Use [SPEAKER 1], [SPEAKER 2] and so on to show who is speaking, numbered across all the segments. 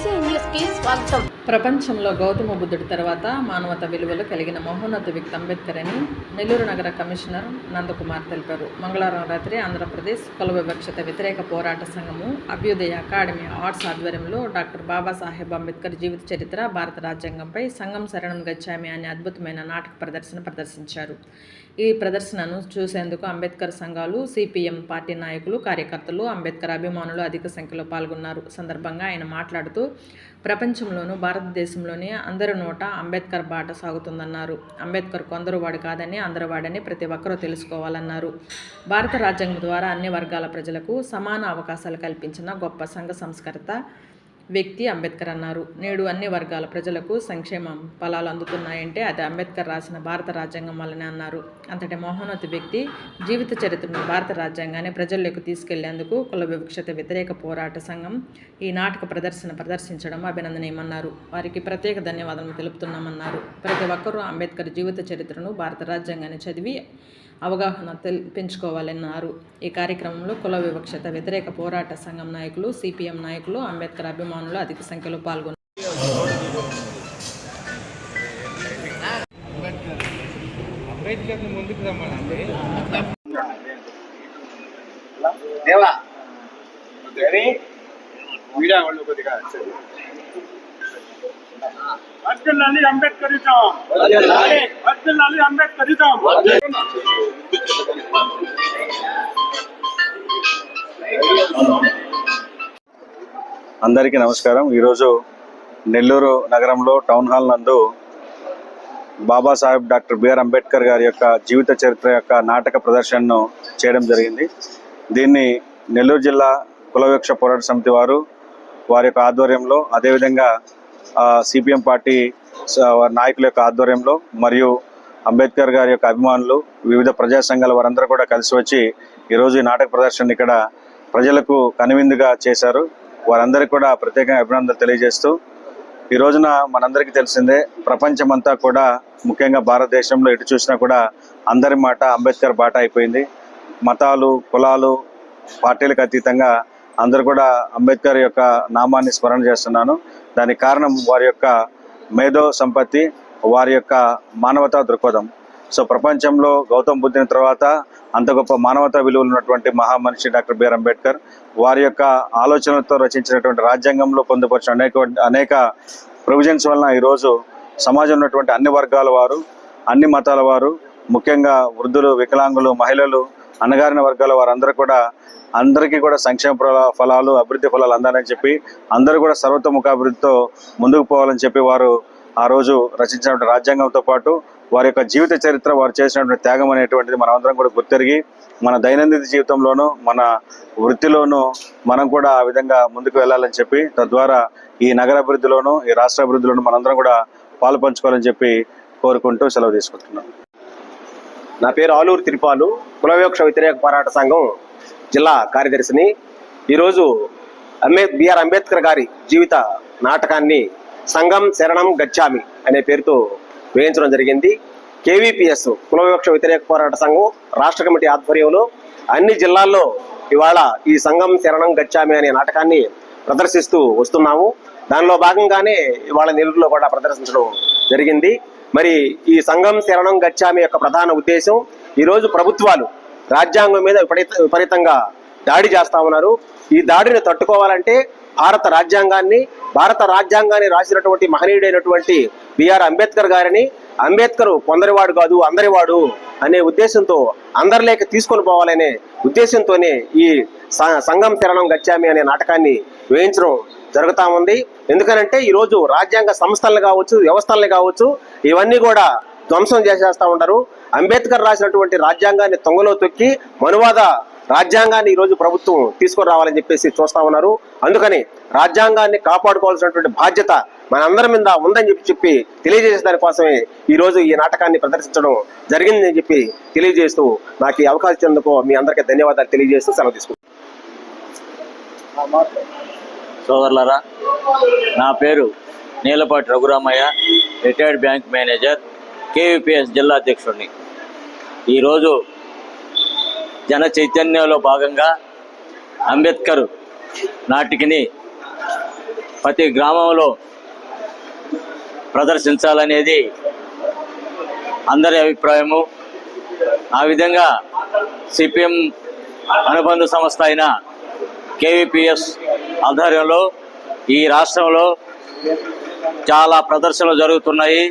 [SPEAKER 1] BC news కి స్వాగతం
[SPEAKER 2] ప్రపంచంలో గౌతమ బుద్ధుడి తర్వాత మానవత విలువలు కలిగిన మహోన్నత వ్యక్తి అంబేద్కర్ అని నెల్లూరు నగర కమిషనర్ నందకుమార్ తెలిపారు. మంగళవారం రాత్రి ఆంధ్రప్రదేశ్ కుల వివక్షత వ్యతిరేక పోరాట సంఘము అభ్యుదయ అకాడమీ ఆర్ట్స్ ఆధ్వర్యంలో డాక్టర్ బాబాసాహెబ్ అంబేద్కర్ జీవిత చరిత్ర భారత రాజ్యాంగంపై సంఘం శరణం గచ్చామి అనే అద్భుతమైన నాటక ప్రదర్శన ప్రదర్శించారు. ఈ ప్రదర్శనను చూసేందుకు అంబేద్కర్ సంఘాలు సిపిఎం పార్టీ నాయకులు కార్యకర్తలు అంబేద్కర్ అభిమానులు అధిక సంఖ్యలో పాల్గొన్నారు. సందర్భంగా ఆయన మాట్లాడుతూ ప్రపంచంలోనూ భారతదేశంలోనే అందరి నోట అంబేద్కర్ బాట సాగుతుందన్నారు. అంబేద్కర్ కొందరు వాడు కాదని అందరు వాడని ప్రతి ఒక్కరూ తెలుసుకోవాలన్నారు. భారత రాజ్యాంగం ద్వారా అన్ని వర్గాల ప్రజలకు సమాన అవకాశాలు కల్పించిన గొప్ప సంఘ సంస్కర్త వ్యక్తి అంబేద్కర్ అన్నారు. నేడు అన్ని వర్గాల ప్రజలకు సంక్షేమం ఫలాలు అందుతున్నాయంటే అది అంబేద్కర్ రాసిన భారత రాజ్యాంగం వల్లనే అన్నారు. అంతటి మహోన్నత వ్యక్తి జీవిత చరిత్రను భారత రాజ్యాంగాన్ని ప్రజల్లోకి తీసుకెళ్ళేందుకు కుల వివక్షత వ్యతిరేక పోరాట సంఘం ఈ నాటక ప్రదర్శన ప్రదర్శించడం అభినందనీయమన్నారు. వారికి ప్రత్యేక ధన్యవాదాలు తెలుపుతున్నామన్నారు. ప్రతి ఒక్కరూ అంబేద్కర్ జీవిత చరిత్రను భారత రాజ్యాంగాన్ని చదివి అవగాహన తెల్ పెంచుకోవాలన్నారు. ఈ కార్యక్రమంలో కుల వివక్షత వ్యతిరేక పోరాట సంఘం నాయకులు సిపిఎం నాయకులు అంబేద్కర్ అభిమానులు అధిక సంఖ్యలో పాల్గొన్నారు
[SPEAKER 3] దేవా సరే మీడియా వాళ్ళు కొద్దిగా
[SPEAKER 4] వర్ధిల్లాలి అంబేద్కరిజం వర్ధిల్లాలి అంబేద్కర్
[SPEAKER 3] అందరికీ నమస్కారం. ఈరోజు నెల్లూరు నగరంలో టౌన్ హాల్ నందు బాబాసాహెబ్ డాక్టర్ బిఆర్ అంబేద్కర్ గారి యొక్క జీవిత చరిత్ర యొక్క నాటక ప్రదర్శనను చేయడం జరిగింది. దీన్ని నెల్లూరు జిల్లా కులవృక్ష పోరాట సమితి వారు వారి యొక్క ఆధ్వర్యంలో అదేవిధంగా సిపిఎం పార్టీ స- నాయకుల యొక్క ఆధ్వర్యంలో మరియు అంబేద్కర్ గారి యొక్క అభిమానులు వివిధ ప్రజా సంఘాల వారందరూ కూడా కలిసి వచ్చి ఈరోజు ఈ నాటక ప్రదర్శన ఇక్కడ ప్రజలకు కనువిందుగా చేశారు. వారందరికీ కూడా ప్రత్యేకంగా అభినందనలు తెలియజేస్తూ ఈ రోజున మనందరికీ తెలిసిందే ప్రపంచమంతా కూడా ముఖ్యంగా భారతదేశంలో ఎటు చూసినా కూడా అందరి మాట అంబేద్కర్ బాట అయిపోయింది. మతాలు కులాలు పార్టీలకు అతీతంగా అందరూ కూడా అంబేద్కర్ యొక్క నామాన్ని స్మరణ చేస్తున్నాను. దానికి కారణం వారి యొక్క మేధో సంపత్తి వారి యొక్క మానవతా దృక్పథం. సో ప్రపంచంలో గౌతమ్ బుద్ధుని తర్వాత అంత గొప్ప మానవతా విలువలు ఉన్నటువంటి మహామనిషి డాక్టర్ బిఆర్ అంబేద్కర్. వారి యొక్క ఆలోచనలతో రచించినటువంటి రాజ్యాంగంలో పొందుపరిచిన అనేక అనేక ప్రొవిజన్స్ వలన ఈరోజు సమాజంలో ఉన్నటువంటి అన్ని వర్గాల వారు అన్ని మతాల వారు ముఖ్యంగా వృద్ధులు వికలాంగులు మహిళలు అణగారిన వర్గాల వారందరూ కూడా అందరికీ కూడా సంక్షేమ ఫల- ఫలాలు అభివృద్ధి ఫలాలు అందాలని చెప్పి అందరూ కూడా సర్వతోముఖాభివృద్ధితో ముందుకు పోవాలని చెప్పి వారు ఆ రోజు రచించినటువంటి రాజ్యాంగంతో పాటు వారి యొక్క జీవిత చరిత్ర వారు చేసినటువంటి త్యాగం అనేటువంటిది మనమందరం కూడా గుర్తెరిగి మన దైనందిన జీవితంలోనూ మన వృత్తిలోనూ మనం కూడా ఆ విధంగా ముందుకు వెళ్ళాలని చెప్పి తద్వారా ఈ నగర అభివృద్ధిలోనూ ఈ రాష్ట్ర అభివృద్ధిలోనూ మనందరం కూడా పాలు పంచుకోవాలని చెప్పి కోరుకుంటూ సెలవు తీసుకుంటున్నాం.
[SPEAKER 5] నా పేరు ఆలూరు తిరుపాలు కులవివక్ష వ్యతిరేక పోరాట సంఘం జిల్లా కార్యదర్శిని. ఈరోజు అంబే బిఆర్ అంబేద్కర్ గారి జీవిత నాటకాన్ని సంఘం శరణం గచ్చామి అనే పేరుతో వేయించడం జరిగింది. కేవీపీఎస్ కులవివక్ష వ్యతిరేక పోరాట సంఘం రాష్ట్ర కమిటీ ఆధ్వర్యంలో అన్ని జిల్లాల్లో ఇవాళ ఈ సంఘం శరణం గచ్చామి అనే నాటకాన్ని ప్రదర్శిస్తూ వస్తున్నాము. దానిలో భాగంగానే ఇవాళ నెల్లూరులో కూడా ప్రదర్శించడం జరిగింది. మరి ఈ సంఘం శరణం గచ్చామి యొక్క ప్రధాన ఉద్దేశం ఈరోజు ప్రభుత్వాలు రాజ్యాంగం మీద విపరీతంగా దాడి చేస్తా ఉన్నారు. ఈ దాడిని తట్టుకోవాలంటే భారత రాజ్యాంగాన్ని భారత రాజ్యాంగాన్ని రాసినటువంటి మహనీయుడైనటువంటి బిఆర్ అంబేద్కర్ గారిని అంబేద్కర్ కొందరివాడు కాదు అందరివాడు అనే ఉద్దేశంతో అందరిలేక తీసుకొని పోవాలనే ఉద్దేశంతోనే ఈ స- సంఘం శరణం గచ్చామి అనే నాటకాన్ని వేయించడం జరుగుతా ఉంది. ఎందుకనంటే ఈరోజు రాజ్యాంగ సంస్థలను కావచ్చు వ్యవస్థల్ని కావచ్చు ఇవన్నీ కూడా ధ్వంసం చేసేస్తా ఉంటారు. అంబేద్కర్ రాసినటువంటి రాజ్యాంగాన్ని తొంగలో తొక్కి మనువాద రాజ్యాంగాన్ని ఈరోజు ప్రభుత్వం తీసుకురావాలని చెప్పేసి చూస్తా ఉన్నారు. అందుకని రాజ్యాంగాన్ని కాపాడుకోవాల్సినటువంటి బాధ్యత మనందరి మీద ఉందని చెప్పి చెప్పి తెలియజేసే దానికోసమే ఈ రోజు ఈ నాటకాన్ని ప్రదర్శించడం జరిగిందని చెప్పి తెలియజేస్తూ నాకు ఈ అవకాశం ఇచ్చినందుకు మీ అందరికీ ధన్యవాదాలు తెలియజేస్తూ సెలవు తీసుకుంటాను
[SPEAKER 6] సోదరులరా నా పేరు Neelapati Raghuramaiah retired bank manager KVPS జిల్లా అధ్యక్షుడిని. ఈరోజు జన చైతన్యంలో భాగంగా అంబేద్కర్ నాటికిని ప్రతి గ్రామంలో ప్రదర్శించాలనేది అందరి అభిప్రాయము. ఆ విధంగా సిపిఎం అనుబంధ సంస్థ అయిన కేవీపీఎస్ ఆధ్వర్యంలో ఈ రాష్ట్రంలో చాలా ప్రదర్శనలు జరుగుతున్నాయి.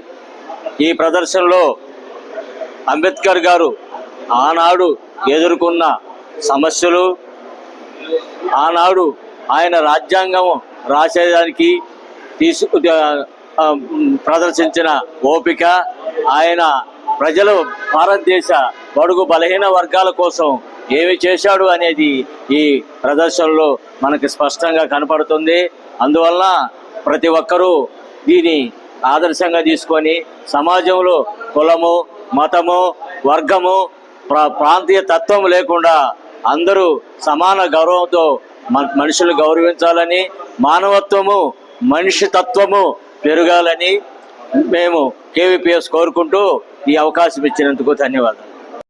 [SPEAKER 6] ఈ ప్రదర్శనలో అంబేద్కర్ గారు ఆనాడు ఎదుర్కొన్న సమస్యలు ఆనాడు ఆయన రాజ్యాంగం రాసేదానికి తీసు ప్రదర్శించిన ఓపిక ఆయన ప్రజలు భారతదేశ బడుగు బలహీన వర్గాల కోసం ఏమి చేశాడు అనేది ఈ ప్రదర్శనలో మనకి స్పష్టంగా కనపడుతుంది. అందువల్ల ప్రతి ఒక్కరూ దీని ఆదర్శంగా తీసుకొని సమాజంలో కులము మతము వర్గము ప్రా ప్రాంతీయ తత్వం లేకుండా అందరూ సమాన గౌరవంతో మ- మనుషులు గౌరవించాలని మానవత్వము మనిషి తత్వము పెరగాలని మేము కేవీపీఎస్ కోరుకుంటూ ఈ అవకాశం ఇచ్చినందుకు ధన్యవాదాలు.